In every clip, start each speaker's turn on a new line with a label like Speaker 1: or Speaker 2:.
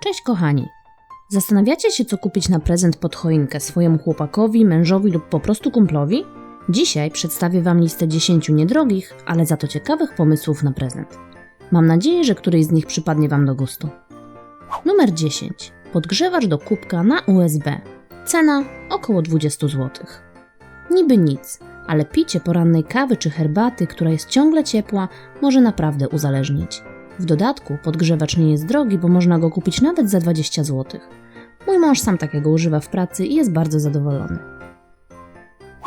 Speaker 1: Cześć kochani! Zastanawiacie się, co kupić na prezent pod choinkę swojemu chłopakowi, mężowi lub po prostu kumplowi? Dzisiaj przedstawię Wam listę 10 niedrogich, ale za to ciekawych pomysłów na prezent. Mam nadzieję, że któryś z nich przypadnie Wam do gustu. Numer 10. Podgrzewacz do kubka na USB. Cena około 20 zł. Niby nic, ale picie porannej kawy czy herbaty, która jest ciągle ciepła, może naprawdę uzależnić. W dodatku podgrzewacz nie jest drogi, bo można go kupić nawet za 20 zł. Mój mąż sam takiego używa w pracy i jest bardzo zadowolony.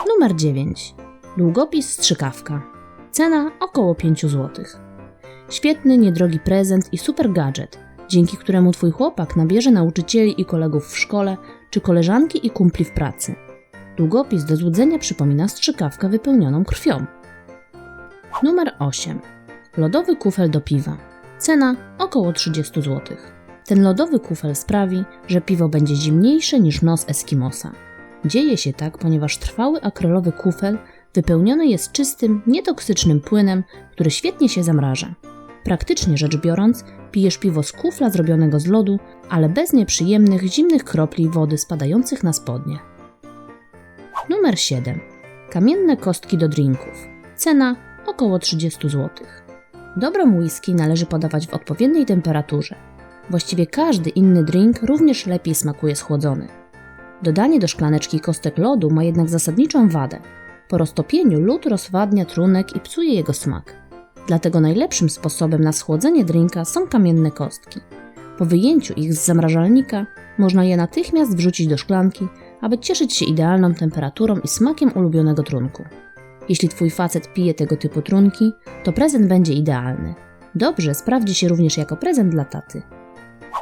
Speaker 1: Numer 9. Długopis strzykawka. Cena około 5 zł. Świetny, niedrogi prezent i super gadżet, dzięki któremu Twój chłopak nabierze nauczycieli i kolegów w szkole, czy koleżanki i kumpli w pracy. Długopis do złudzenia przypomina strzykawkę wypełnioną krwią. Numer 8. Lodowy kufel do piwa. Cena około 30 zł. Ten lodowy kufel sprawi, że piwo będzie zimniejsze niż nos Eskimosa. Dzieje się tak, ponieważ trwały akrylowy kufel wypełniony jest czystym, nietoksycznym płynem, który świetnie się zamraża. Praktycznie rzecz biorąc, pijesz piwo z kufla zrobionego z lodu, ale bez nieprzyjemnych, zimnych kropli wody spadających na spodnie. Numer 7. Kamienne kostki do drinków. Cena około 30 zł. Dobrą whisky należy podawać w odpowiedniej temperaturze. Właściwie każdy inny drink również lepiej smakuje schłodzony. Dodanie do szklaneczki kostek lodu ma jednak zasadniczą wadę. Po roztopieniu lód rozwadnia trunek i psuje jego smak. Dlatego najlepszym sposobem na schłodzenie drinka są kamienne kostki. Po wyjęciu ich z zamrażalnika można je natychmiast wrzucić do szklanki, aby cieszyć się idealną temperaturą i smakiem ulubionego trunku. Jeśli twój facet pije tego typu trunki, to prezent będzie idealny. Dobrze sprawdzi się również jako prezent dla taty.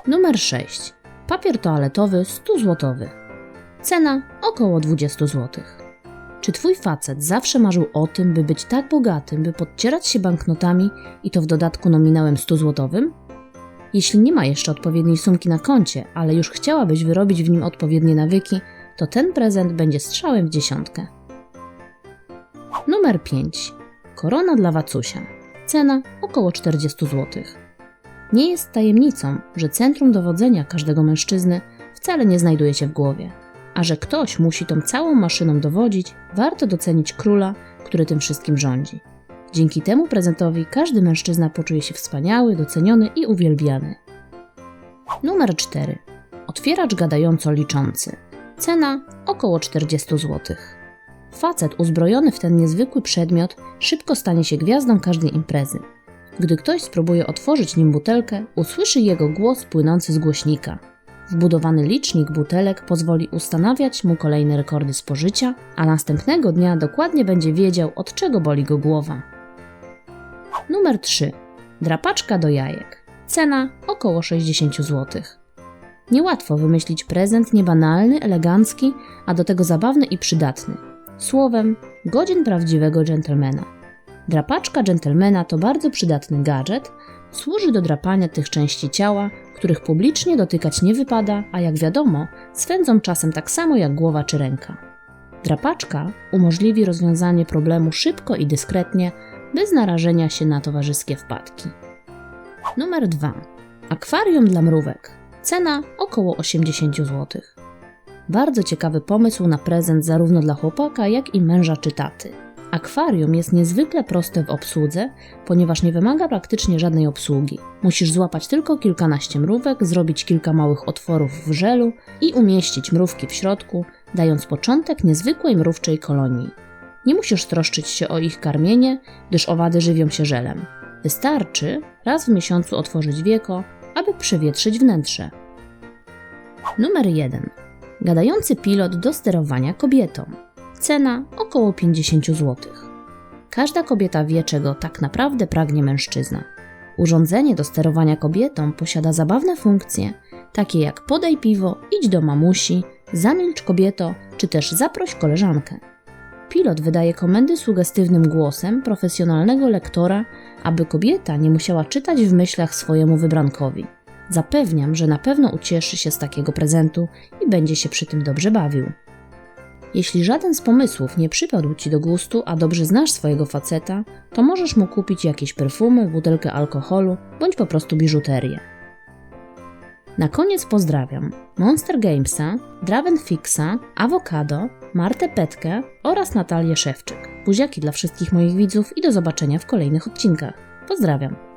Speaker 1: Numer 6. Papier toaletowy 100 złotowy. Cena około 20 zł. Czy twój facet zawsze marzył o tym, by być tak bogatym, by podcierać się banknotami i to w dodatku nominałem 100 złotowym? Jeśli nie ma jeszcze odpowiedniej sumki na koncie, ale już chciałabyś wyrobić w nim odpowiednie nawyki, to ten prezent będzie strzałem w dziesiątkę. Numer 5. Korona dla Wacusia. Cena około 40 zł. Nie jest tajemnicą, że centrum dowodzenia każdego mężczyzny wcale nie znajduje się w głowie. A że ktoś musi tą całą maszyną dowodzić, warto docenić króla, który tym wszystkim rządzi. Dzięki temu prezentowi każdy mężczyzna poczuje się wspaniały, doceniony i uwielbiany. Numer 4. Otwieracz gadająco liczący. Cena około 40 zł. Facet uzbrojony w ten niezwykły przedmiot szybko stanie się gwiazdą każdej imprezy. Gdy ktoś spróbuje otworzyć nim butelkę, usłyszy jego głos płynący z głośnika. Wbudowany licznik butelek pozwoli ustanawiać mu kolejne rekordy spożycia, a następnego dnia dokładnie będzie wiedział, od czego boli go głowa. Numer 3. Drapaczka do jajek. Cena około 60 zł. Niełatwo wymyślić prezent niebanalny, elegancki, a do tego zabawny i przydatny. Słowem, godzin prawdziwego dżentelmena. Drapaczka dżentelmena to bardzo przydatny gadżet, służy do drapania tych części ciała, których publicznie dotykać nie wypada, a jak wiadomo, swędzą czasem tak samo jak głowa czy ręka. Drapaczka umożliwi rozwiązanie problemu szybko i dyskretnie, bez narażenia się na towarzyskie wpadki. Numer 2. Akwarium dla mrówek. Cena około 80 zł. Bardzo ciekawy pomysł na prezent zarówno dla chłopaka, jak i męża czy taty. Akwarium jest niezwykle proste w obsłudze, ponieważ nie wymaga praktycznie żadnej obsługi. Musisz złapać tylko kilkanaście mrówek, zrobić kilka małych otworów w żelu i umieścić mrówki w środku, dając początek niezwykłej mrówczej kolonii. Nie musisz troszczyć się o ich karmienie, gdyż owady żywią się żelem. Wystarczy raz w miesiącu otworzyć wieko, aby przewietrzyć wnętrze. Numer 1. Gadający pilot do sterowania kobietą. Cena około 50 zł. Każda kobieta wie, czego tak naprawdę pragnie mężczyzna. Urządzenie do sterowania kobietą posiada zabawne funkcje, takie jak podaj piwo, idź do mamusi, zamilcz kobieto, czy też zaproś koleżankę. Pilot wydaje komendy sugestywnym głosem profesjonalnego lektora, aby kobieta nie musiała czytać w myślach swojemu wybrankowi. Zapewniam, że na pewno ucieszy się z takiego prezentu i będzie się przy tym dobrze bawił. Jeśli żaden z pomysłów nie przypadł Ci do gustu, a dobrze znasz swojego faceta, to możesz mu kupić jakieś perfumy, butelkę alkoholu bądź po prostu biżuterię. Na koniec pozdrawiam Monster Gamesa, Draven Fixa, Avocado, Martę Petkę oraz Natalię Szewczyk. Buziaki dla wszystkich moich widzów i do zobaczenia w kolejnych odcinkach. Pozdrawiam.